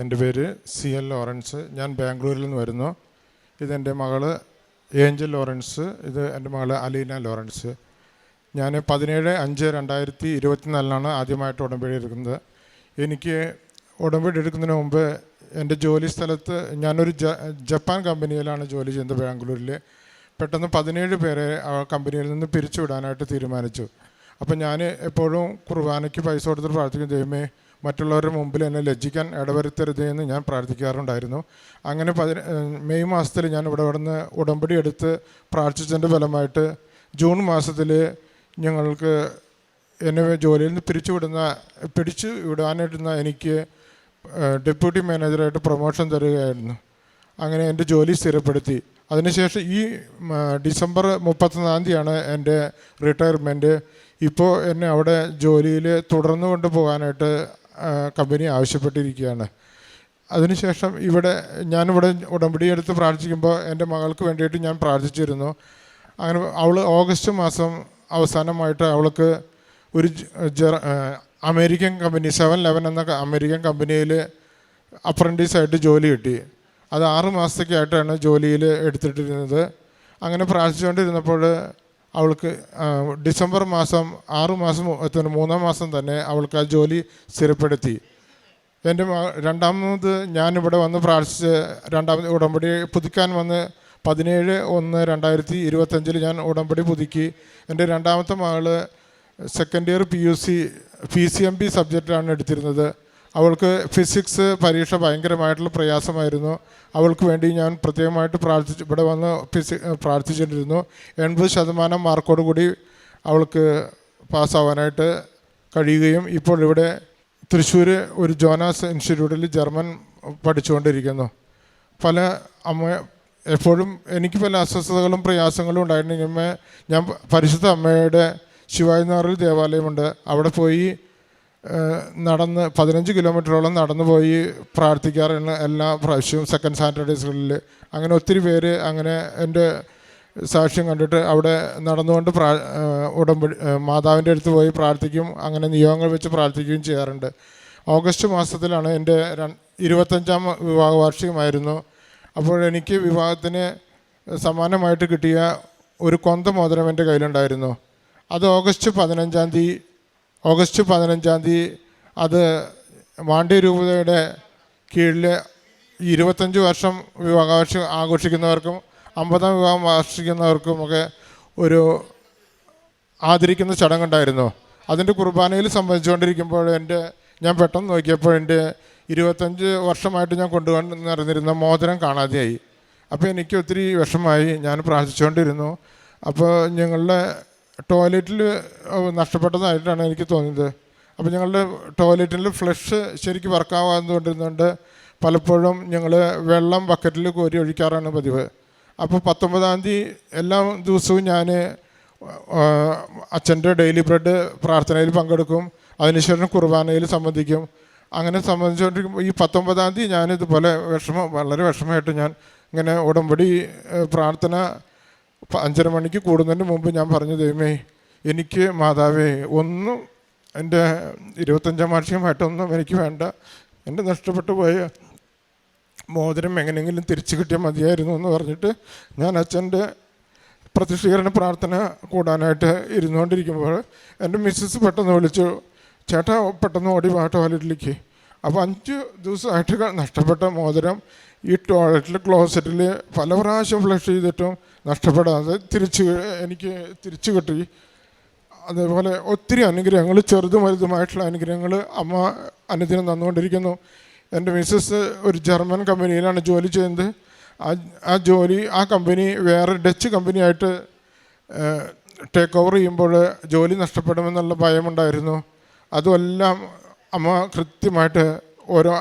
എന്റെ പേര് C L Lawrence. ഞാൻ ബാംഗ്ലൂരിൽ നിന്ന് വരുന്നു. ഇതെന്റെ മകൾ ഏഞ്ചൽ ലോറൻസ്. ഇത് എന്റെ മകൾ അലീന ലോറൻസ്. ഞാൻ പതിനേഴ് അഞ്ച് രണ്ടായിരത്തി ഇരുപത്തിനാലിനാണ് ആദ്യമായിട്ട് ഉടമ്പടി എടുക്കുന്നത്. എനിക്ക് ഉടമ്പടി എടുക്കുന്നതിന് മുമ്പ് എന്റെ ജോലി സ്ഥലത്ത് ഞാനൊരു ജപ്പാൻ കമ്പനിയിലാണ് ജോലി ചെയ്യുന്നത് ബാംഗ്ലൂരിൽ. പെട്ടെന്ന് പതിനേഴ് പേരെ ആ കമ്പനിയിൽ നിന്ന് പിരിച്ചുവിടാനായിട്ട് തീരുമാനിച്ചു. അപ്പം ഞാൻ എപ്പോഴും കുർബാനയ്ക്ക് പൈസ കൊടുത്തിട്ട് പ്രാർത്ഥിക്കും ദൈവമേ മറ്റുള്ളവരുടെ മുമ്പിൽ എന്നെ ലജ്ജിക്കാൻ ഇടവരുത്തരുത് എന്ന് ഞാൻ പ്രാർത്ഥിക്കാറുണ്ടായിരുന്നു. അങ്ങനെ പതിന മെയ് മാസത്തിൽ ഞാൻ ഇവിടെ ഇവിടുന്ന് ഉടമ്പടി എടുത്ത് പ്രാർത്ഥിച്ചതിന്റെ ഫലമായിട്ട് ജൂൺ മാസത്തിൽ ഞങ്ങൾക്ക് എന്നെ ജോലിയിൽ നിന്ന് പിരിച്ചുവിടുന്ന പിടിച്ചു വിടാനിടുന്ന എനിക്ക് ഡെപ്യൂട്ടി മാനേജറായിട്ട് പ്രൊമോഷൻ തരികയായിരുന്നു. അങ്ങനെ എന്റെ ജോലി സ്ഥിരപ്പെടുത്തി. അതിനുശേഷം ഈ ഡിസംബർ മുപ്പത്തൊന്നാം തീയതിയാണ് എന്റെ റിട്ടയർമെന്റ് ഇപ്പോൾ എന്നെ അവിടെ ജോലിയിൽ തുടർന്നു കൊണ്ടുപോകാനായിട്ട് കമ്പനി ആവശ്യപ്പെട്ടിരിക്കുകയാണ്. അതിനുശേഷം ഇവിടെ ഞാനിവിടെ ഉടമ്പടി എടുത്ത് പ്രാർത്ഥിക്കുമ്പോൾ എന്റെ മകൾക്ക് വേണ്ടിയിട്ട് ഞാൻ പ്രാർത്ഥിച്ചിരുന്നു. അങ്ങനെ അവൾ ഓഗസ്റ്റ് മാസം അവസാനമായിട്ട് അവൾക്ക് ഒരു ജെറ- അമേരിക്കൻ കമ്പനി സെവൻ ലെവൻ എന്ന അമേരിക്കൻ കമ്പനിയിൽ അപ്രന്റീസായിട്ട് ജോലി കിട്ടി. അത് ആറ് മാസത്തേക്കായിട്ടാണ് ജോലിയിൽ എടുത്തിട്ടിരുന്നത്. അങ്ങനെ പ്രാർത്ഥിച്ചുകൊണ്ടിരുന്നപ്പോൾ അവൾക്ക് ഡിസംബർ മാസം ആറ് മാസം എത്തുന്ന മൂന്നാം മാസം തന്നെ അവൾക്ക് ആ ജോലി സ്ഥിരപ്പെടുത്തി. എന്റെ രണ്ടാമത് ഞാനിവിടെ വന്ന് പ്രാർത്ഥിച്ച് രണ്ടാമത് ഉടമ്പടി പുതുക്കാൻ വന്ന് പതിനേഴ് ഒന്ന് രണ്ടായിരത്തി ഇരുപത്തഞ്ചിൽ ഞാൻ ഉടമ്പടി പുതുക്കി. എന്റെ രണ്ടാമത്തെ മകൾ second year P U C P C M P സബ്ജക്റ്റാണ് എടുത്തിരുന്നത്. അവൾക്ക് ഫിസിക്സ് പരീക്ഷ ഭയങ്കരമായിട്ടുള്ള പ്രയാസമായിരുന്നു. അവൾക്ക് വേണ്ടി ഞാൻ പ്രത്യേകമായിട്ട് പ്രാർത്ഥിച്ച് ഇവിടെ വന്ന് ഫിസി പ്രാർത്ഥിച്ചിട്ടിരുന്നു. എൺപത് ശതമാനം മാർക്കോട് കൂടി അവൾക്ക് പാസ്സാവാനായിട്ട് കഴിയുകയും ഇപ്പോൾ ഇവിടെ തൃശ്ശൂർ ഒരു ജോനാസ് ഇൻസ്റ്റിറ്റ്യൂട്ടിൽ ജർമ്മൻ പഠിച്ചുകൊണ്ടിരിക്കുന്നു. പല അമ്മ എപ്പോഴും എനിക്ക് പല അസ്വസ്ഥതകളും പ്രയാസങ്ങളും ഉണ്ടായിട്ടുണ്ടെങ്കിൽ ഞാൻ പരിശുദ്ധ അമ്മയുടെ ശിവാജിനാറിൽ ദേവാലയമുണ്ട്. അവിടെ പോയി നടന്ന് പതിനഞ്ച് കിലോമീറ്ററോളം നടന്നു പോയി പ്രാർത്ഥിക്കാറുണ്ട് എല്ലാ പ്രാവശ്യവും സെക്കൻഡ് സാറ്റർഡേസുകളിൽ അങ്ങനെ ഒത്തിരി പേര് അങ്ങനെ എന്റെ സാക്ഷ്യം കണ്ടിട്ട് അവിടെ നടന്നുകൊണ്ട് പ്രാ ഉടമ്പടി മാതാവിന്റെ അടുത്ത് പോയി പ്രാർത്ഥിക്കും അങ്ങനെ നിയോഗങ്ങൾ വെച്ച് പ്രാർത്ഥിക്കുകയും ചെയ്യാറുണ്ട്. ഓഗസ്റ്റ് മാസത്തിലാണ് എന്റെ ഇരുപത്തഞ്ചാം വിവാഹ വാർഷികമായിരുന്നു അപ്പോൾ എനിക്ക് വിവാഹത്തിന് സമാനമായിട്ട് കിട്ടിയ ഒരു കൊന്ത മോതിരം എന്റെ കയ്യിലുണ്ടായിരുന്നു. അത് ഓഗസ്റ്റ് പതിനഞ്ചാം തീയതി ഓഗസ്റ്റ് പതിനഞ്ചാം തീയതി അത് മാണ്ഡ്യ രൂപതയുടെ കീഴിൽ ഇരുപത്തഞ്ച് വർഷം വിവാഹവാർഷികം ആഘോഷിക്കുന്നവർക്കും അമ്പതാം വിവാഹം ആഘോഷിക്കുന്നവർക്കും ഒക്കെ ഒരു ആദരിക്കുന്ന ചടങ്ങുണ്ടായിരുന്നു. അതിന്റെ കുർബാനയിൽ സംബന്ധിച്ചുകൊണ്ടിരിക്കുമ്പോൾ എന്റെ ഞാൻ പെട്ടെന്ന് നോക്കിയപ്പോൾ എന്റെ ഇരുപത്തഞ്ച് വർഷമായിട്ട് ഞാൻ കൊണ്ടുകൊണ്ട് നടന്നിരുന്ന മോതിരം കാണാതെയായി. അപ്പോൾ എനിക്ക് ഒത്തിരി വിഷമായി ഞാൻ പ്രാർത്ഥിച്ചുകൊണ്ടിരുന്നു. അപ്പോൾ ഞങ്ങളുടെ ടോയ്ലറ്റിൽ നഷ്ടപ്പെട്ടതായിട്ടാണ് എനിക്ക് തോന്നിയത്. അപ്പോൾ ഞങ്ങളുടെ ടോയ്ലറ്റിൽ ഫ്ലഷ് ശരിക്കും വർക്കാവാതുകൊണ്ടിരുന്നുകൊണ്ട് പലപ്പോഴും ഞങ്ങൾ വെള്ളം ബക്കറ്റിൽ കോരി ഒഴിക്കാറാണ് പതിവ്. അപ്പോൾ പത്തൊമ്പതാം തീയതി എല്ലാ ദിവസവും ഞാൻ അച്ഛന്റെ ഡെയിലി ബ്രെഡ് പ്രാർത്ഥനയിൽ പങ്കെടുക്കും. അതിനുശേഷം കുർബാനയിൽ സംബന്ധിക്കും. അങ്ങനെ സംബന്ധിച്ചുകൊണ്ടിരിക്കുമ്പോൾ ഈ പത്തൊമ്പതാം തീയതി ഞാനിതുപോലെ വിഷമം വളരെ വിഷമമായിട്ട് ഞാൻ ഇങ്ങനെ ഉടമ്പടി പ്രാർത്ഥന അഞ്ചര മണിക്ക് കൂടുന്നതിന് മുമ്പ് ഞാൻ പറഞ്ഞു ദൈവമേ എനിക്ക് മാതാവേ ഒന്നും എന്റെ ഇരുപത്തഞ്ചാം വാർഷികമായിട്ടൊന്നും എനിക്ക് വേണ്ട. എന്റെ നഷ്ടപ്പെട്ടു പോയ മോതിരം എങ്ങനെയെങ്കിലും തിരിച്ചു കിട്ടിയാൽ മതിയായിരുന്നു എന്ന് പറഞ്ഞിട്ട് ഞാൻ അച്ഛന്റെ പ്രതിഷ്ഠീകരണ പ്രാർത്ഥന കൂടാനായിട്ട് ഇരുന്നുകൊണ്ടിരിക്കുമ്പോൾ എന്റെ മിസ്സസ് പെട്ടെന്ന് വിളിച്ചു ചേട്ടാ പെട്ടെന്ന് ഓടി വാ ടോയ്ലറ്റിലേക്ക്. അപ്പോൾ അഞ്ച് ദിവസമായിട്ട് നഷ്ടപ്പെട്ട മോതിരം ഈ ടോയ്ലറ്റിൽ ക്ലോസറ്റിൽ പല പ്രാവശ്യം ഫ്ലഷ് ചെയ്തിട്ടും നഷ്ടപ്പെടാതെ തിരിച്ച് എനിക്ക് തിരിച്ചു കിട്ടി. അതേപോലെ ഒത്തിരി അനുഗ്രഹങ്ങൾ ചെറുതും വലുതുമായിട്ടുള്ള അനുഗ്രഹങ്ങൾ അമ്മ അനുദിനം തന്നുകൊണ്ടിരിക്കുന്നു. എന്റെ മിസ്സസ് ഒരു ജർമ്മൻ കമ്പനിയിലാണ് ജോലി ചെയ്യുന്നത്. ആ ആ ജോലി ആ കമ്പനി വേറെ ഡച്ച് കമ്പനിയായിട്ട് ടേക്ക് ഓവർ ചെയ്യുമ്പോൾ ജോലി നഷ്ടപ്പെടുമെന്നുള്ള ഭയമുണ്ടായിരുന്നു. അതുമെല്ലാം അമ്മ കൃത്യമായിട്ട് ഓരോ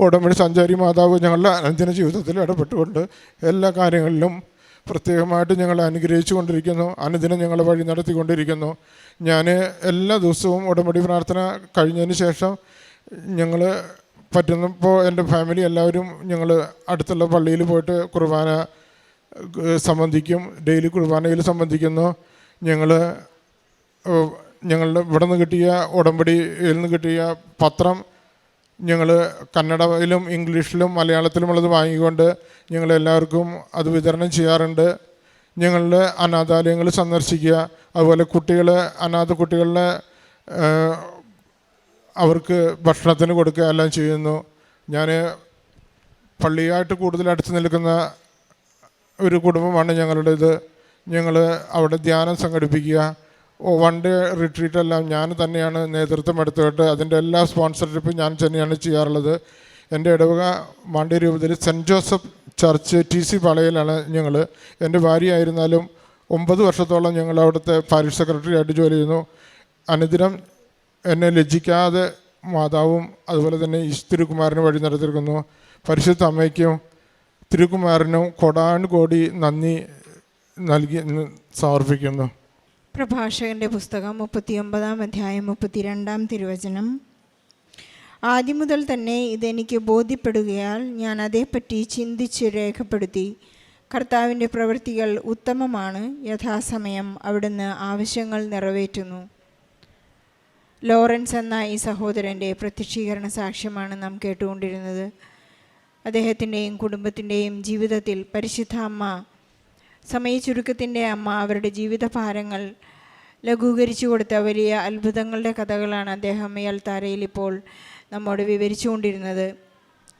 ഉടമ്പടി സഞ്ചാരി മാതാവ് ഞങ്ങളുടെ അനുദിന ജീവിതത്തിൽ ഇടപെട്ടുകൊണ്ട് എല്ലാ കാര്യങ്ങളിലും പ്രത്യേകമായിട്ട് ഞങ്ങളെ അനുഗ്രഹിച്ചു കൊണ്ടിരിക്കുന്നു അനുദിനം ഞങ്ങളെ വഴി നടത്തിക്കൊണ്ടിരിക്കുന്നു. ഞാൻ എല്ലാ ദിവസവും ഉടമ്പടി പ്രാർത്ഥന കഴിഞ്ഞതിന് ശേഷം ഞങ്ങൾ പറ്റുന്നപ്പോൾ എന്റെ ഫാമിലി എല്ലാവരും ഞങ്ങൾ അടുത്തുള്ള പള്ളിയിൽ പോയിട്ട് കുർബാന സംബന്ധിക്കും ഡെയിലി കുർബാനയിൽ സംബന്ധിക്കുന്നു. ഞങ്ങൾ ഞങ്ങളുടെ ഇവിടെ നിന്ന് കിട്ടിയ ഉടമ്പടിയിൽ നിന്ന് കിട്ടിയ പത്രം ഞങ്ങൾ കന്നഡയിലും ഇംഗ്ലീഷിലും മലയാളത്തിലുമുള്ളത് വാങ്ങിക്കൊണ്ട് ഞങ്ങൾ എല്ലാവർക്കും അത് വിതരണം ചെയ്യാറുണ്ട്. ഞങ്ങളുടെ അനാഥാലയങ്ങൾ സന്ദർശിക്കുക അതുപോലെ കുട്ടികൾ അനാഥ കുട്ടികളുടെ അവർക്ക് ഭക്ഷണത്തിന് കൊടുക്കുക എല്ലാം ചെയ്യുന്നു. ഞാൻ പള്ളിയായിട്ട് കൂടുതൽ അടുത്ത് നിൽക്കുന്ന ഒരു കുടുംബമാണ് ഞങ്ങളുടേത്. ഞങ്ങൾ അവിടെ ധ്യാനം സംഘടിപ്പിക്കുക വൺ ഡേ റിട്രീറ്റ് എല്ലാം ഞാൻ തന്നെയാണ് നേതൃത്വം എടുത്തിട്ട് അതിന്റെ എല്ലാ സ്പോൺസർഷിപ്പും ഞാൻ തന്നെയാണ് ചെയ്യാറുള്ളത്. എന്റെ ഇടവക മാണ്ഡ്യ രൂപത്തിൽ Saint Joseph church T C പാളയിലാണ് ഞങ്ങൾ എന്റെ ഭാര്യയായിരുന്നാലും ഒമ്പത് വർഷത്തോളം ഞങ്ങൾ അവിടുത്തെ പാരിഷ് സെക്രട്ടറി ആയിട്ട് ജോലി ചെയ്യുന്നു. അനുദിനം എന്നെ ലജ്ജിക്കാതെ മാതാവും അതുപോലെ തന്നെ തിരുക്കുമാരനും വഴി നടത്തിയിരിക്കുന്നു. പരിശുദ്ധ അമ്മയ്ക്കും തിരുക്കുമാരനും കോടി നന്ദി നൽകി സമർപ്പിക്കുന്നു. പ്രഭാഷകന്റെ പുസ്തകം മുപ്പത്തിയൊമ്പതാം അധ്യായം മുപ്പത്തിരണ്ടാം തിരുവചനം. ആദ്യം മുതൽ തന്നെ ഇതെനിക്ക് ബോധ്യപ്പെടുകയാൽ ഞാൻ അതേപ്പറ്റി ചിന്തിച്ച് രേഖപ്പെടുത്തി. കർത്താവിന്റെ പ്രവൃത്തികൾ ഉത്തമമാണ് യഥാസമയം അവിടുന്ന് ആവശ്യങ്ങൾ നിറവേറ്റുന്നു. ലോറൻസ് എന്ന ഈ സഹോദരന്റെ പ്രത്യക്ഷീകരണ സാക്ഷ്യമാണ് നാം കേട്ടുകൊണ്ടിരുന്നത്. അദ്ദേഹത്തിന്റെയും കുടുംബത്തിന്റെയും ജീവിതത്തിൽ പരിശുദ്ധ അമ്മ സമയച്ചുരുക്കത്തിന്റെ അമ്മ അവരുടെ ജീവിതഭാരങ്ങൾ ലഘൂകരിച്ചു കൊടുത്ത വലിയ അത്ഭുതങ്ങളുടെ കഥകളാണ് അദ്ദേഹം ഈ അൽത്താരയിൽ ഇപ്പോൾ നമ്മോട് വിവരിച്ചുകൊണ്ടിരുന്നത്.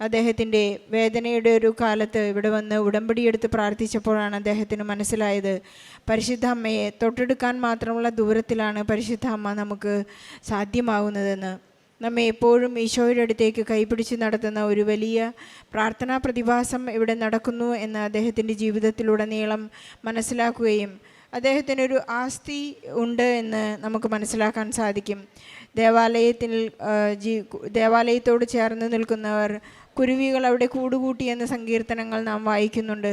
അദ്ദേഹത്തിന്റെ വേദനയുടെ ഒരു കാലത്ത് ഇവിടെ വന്ന് ഉടമ്പടിയെടുത്ത് പ്രാർത്ഥിച്ചപ്പോഴാണ് അദ്ദേഹത്തിന് മനസ്സിലായത് പരിശുദ്ധ അമ്മയെ തൊട്ടെടുക്കാൻ മാത്രമുള്ള ദൂരത്തിലാണ് പരിശുദ്ധ അമ്മ നമുക്ക് സാധ്യമാകുന്നതെന്ന് നമ്മെ എപ്പോഴും ഈശോയുടെ അടുത്തേക്ക് കൈപിടിച്ച് നടത്തുന്ന ഒരു വലിയ പ്രാർത്ഥനാ പ്രതിഭാസം ഇവിടെ നടക്കുന്നു എന്ന് അദ്ദേഹത്തിന്റെ ജീവിതത്തിലുടനീളം മനസ്സിലാക്കുകയും അദ്ദേഹത്തിനൊരു ആസ്തി ഉണ്ട് എന്ന് നമുക്ക് മനസ്സിലാക്കാൻ സാധിക്കും. ദേവാലയത്തിൽ ജീ ദേവാലയത്തോട് ചേർന്ന് നിൽക്കുന്നവർ കുരുവികൾ അവിടെ കൂടുകൂട്ടി എന്ന സങ്കീർത്തനങ്ങൾ നാം വായിക്കുന്നുണ്ട്.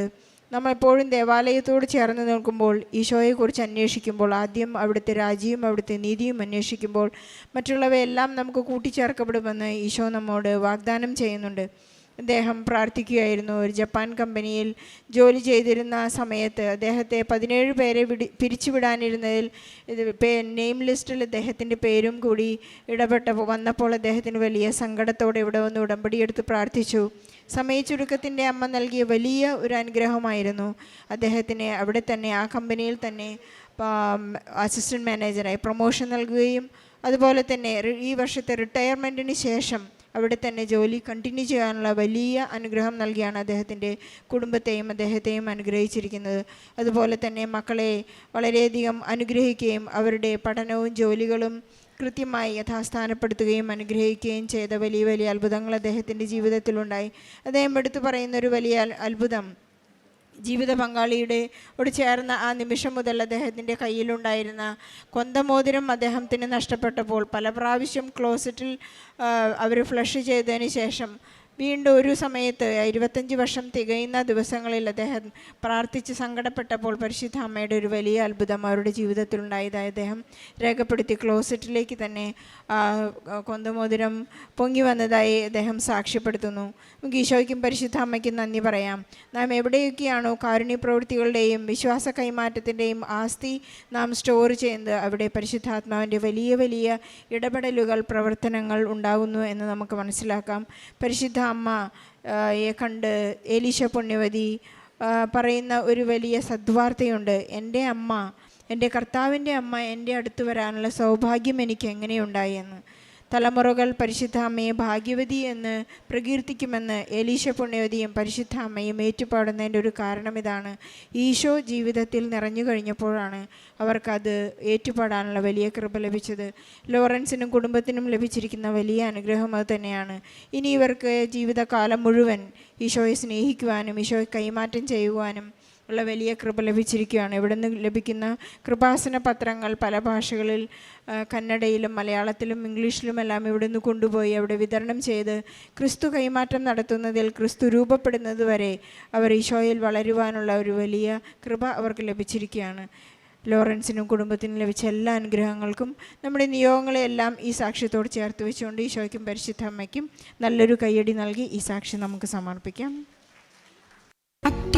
നാം എപ്പോഴും ദേവാലയത്തോട് ചേർന്ന് നിൽക്കുമ്പോൾ ഈശോയെക്കുറിച്ച് അന്വേഷിക്കുമ്പോൾ ആദ്യം അവിടുത്തെ രാജ്യവും അവിടുത്തെ നീതിയും അന്വേഷിക്കുമ്പോൾ മറ്റുള്ളവയെല്ലാം നമുക്ക് കൂട്ടിച്ചേർക്കപ്പെടുമെന്ന് ഈശോ നമ്മോട് വാഗ്ദാനം ചെയ്യുന്നുണ്ട്. അദ്ദേഹം പ്രാർത്ഥിക്കുകയായിരുന്നു ഒരു ജപ്പാൻ കമ്പനിയിൽ ജോലി ചെയ്തിരുന്ന സമയത്ത് അദ്ദേഹത്തെ പതിനേഴ് പേരെ വിടി പിരിച്ചുവിടാനിരുന്നതിൽ ഇത് നെയിം ലിസ്റ്റിൽ അദ്ദേഹത്തിന്റെ പേരും കൂടി ഇടപെട്ട വന്നപ്പോൾ അദ്ദേഹത്തിന് വലിയ സങ്കടത്തോടെ ഇവിടെ വന്ന് ഉടമ്പടിയെടുത്ത് പ്രാർത്ഥിച്ചു. സമയച്ചുരുക്കത്തിന്റെ അമ്മ നൽകിയ വലിയ ഒരു അനുഗ്രഹമായിരുന്നു. അദ്ദേഹത്തിന് അവിടെ തന്നെ ആ കമ്പനിയിൽ തന്നെ അസിസ്റ്റന്റ് മാനേജറായി പ്രൊമോഷൻ നൽകുകയും അതുപോലെ തന്നെ ഈ വർഷത്തെ റിട്ടയർമെന്റിന് ശേഷം അവിടെ തന്നെ ജോലി കണ്ടിന്യൂ ചെയ്യാനുള്ള വലിയ അനുഗ്രഹം നൽകിയാണ് അദ്ദേഹത്തിന്റെ കുടുംബത്തെയും അദ്ദേഹത്തെയും അനുഗ്രഹിച്ചിരിക്കുന്നത്. അതുപോലെ തന്നെ മക്കളെ വളരെയധികം അനുഗ്രഹിക്കുകയും അവരുടെ പഠനവും ജോലികളും കൃത്യമായി യഥാസ്ഥാനപ്പെടുത്തുകയും അനുഗ്രഹിക്കുകയും ചെയ്ത വലിയ വലിയ അത്ഭുതങ്ങൾ അദ്ദേഹത്തിന്റെ ജീവിതത്തിലുണ്ടായി. അദ്ദേഹം എടുത്തു പറയുന്ന ഒരു വലിയ അത്ഭുതം ജീവിത പങ്കാളിയുടെ ഓട് ചേർന്ന ആ നിമിഷം മുതൽ അദ്ദേഹത്തിന്റെ കയ്യിലുണ്ടായിരുന്ന കൊന്തമോതിരം അദ്ദേഹത്തിന് നഷ്ടപ്പെട്ടപ്പോൾ പല പ്രാവശ്യം ക്ലോസറ്റിൽ അവർ ഫ്ലഷ് ചെയ്തതിന് ശേഷം വീണ്ടും ഒരു സമയത്ത് ഇരുപത്തഞ്ച് വർഷം തികയുന്ന ദിവസങ്ങളിൽ അദ്ദേഹം പ്രാർത്ഥിച്ച് സങ്കടപ്പെട്ടപ്പോൾ പരിശുദ്ധ അമ്മയുടെ ഒരു വലിയ അത്ഭുതം അവരുടെ ജീവിതത്തിലുണ്ടായതായി അദ്ദേഹം രേഖപ്പെടുത്തി ക്ലോസറ്റിലേക്ക് തന്നെ കൊന്തമോതിരം പൊങ്ങി വന്നതായി അദ്ദേഹം സാക്ഷ്യപ്പെടുത്തുന്നു. നമുക്ക് ഈശോയ്ക്കും പരിശുദ്ധ അമ്മയ്ക്കും നന്ദി പറയാം. നാം എവിടെയൊക്കെയാണോ കാരുണ്യ പ്രവൃത്തികളുടെയും വിശ്വാസ കൈമാറ്റത്തിന്റെയും ആസ്തി നാം സ്റ്റോർ ചെയ്യുന്നത് അവിടെ പരിശുദ്ധാത്മാവിന്റെ വലിയ വലിയ ഇടപെടലുകൾ പ്രവർത്തനങ്ങൾ ഉണ്ടാകുന്നു എന്ന് നമുക്ക് മനസ്സിലാക്കാം. പരിശുദ്ധ അമ്മ കണ്ട് ഏലീശ പുണ്യവതി പറയുന്ന ഒരു വലിയ സദ്വാർത്തയുണ്ട്. എന്റെ അമ്മ എന്റെ കർത്താവിന്റെ അമ്മ എന്റെ അടുത്ത് വരാനുള്ള സൗഭാഗ്യം എനിക്ക് എങ്ങനെയുണ്ടായി? എന്ന്. തലമുറകൾ പരിശുദ്ധ അമ്മയെ ഭാഗ്യവതി എന്ന് പ്രകീർത്തിക്കുമെന്ന് എലീശ പുണ്യവതിയും പരിശുദ്ധ അമ്മയും ഏറ്റുപാടുന്നതിന്റെ ഒരു കാരണം ഇതാണ് ഈശോ ജീവിതത്തിൽ നിറഞ്ഞു കഴിഞ്ഞപ്പോഴാണ് അവർക്കത് ഏറ്റുപാടാനുള്ള വലിയ കൃപ ലഭിച്ചത്. ലോറൻസിനും കുടുംബത്തിനും ലഭിച്ചിരിക്കുന്ന വലിയ അനുഗ്രഹം അത് തന്നെയാണ്. ഇനി ഇവർക്ക് ജീവിതകാലം മുഴുവൻ ഈശോയെ സ്നേഹിക്കുവാനും ഈശോയെ കൈമാറ്റം ചെയ്യുവാനും ഉള്ള വലിയ കൃപ ലഭിച്ചിരിക്കുകയാണ്. ഇവിടെ നിന്ന് ലഭിക്കുന്ന കൃപാസന പത്രങ്ങൾ പല ഭാഷകളിൽ കന്നഡയിലും മലയാളത്തിലും ഇംഗ്ലീഷിലുമെല്ലാം നിന്ന് കൊണ്ടുപോയി അവിടെ വിതരണം ചെയ്ത് ക്രിസ്തു കൈമാറ്റം നടത്തുന്നതിൽ ക്രിസ്തു രൂപപ്പെടുന്നത് വരെ അവർ ഈശോയിൽ വളരുവാനുള്ള ഒരു വലിയ കൃപ അവർക്ക് ലഭിച്ചിരിക്കുകയാണ്. ലോറൻസിനും കുടുംബത്തിനും ലഭിച്ച എല്ലാ അനുഗ്രഹങ്ങൾക്കും നമ്മുടെ നിയോഗങ്ങളെല്ലാം ഈ സാക്ഷ്യത്തോട് ചേർത്ത് വെച്ചുകൊണ്ട് ഈശോയ്ക്കും പരിശുദ്ധ അമ്മയ്ക്കും നല്ലൊരു കയ്യടി നൽകി ഈ സാക്ഷ്യം നമുക്ക് സമർപ്പിക്കാം.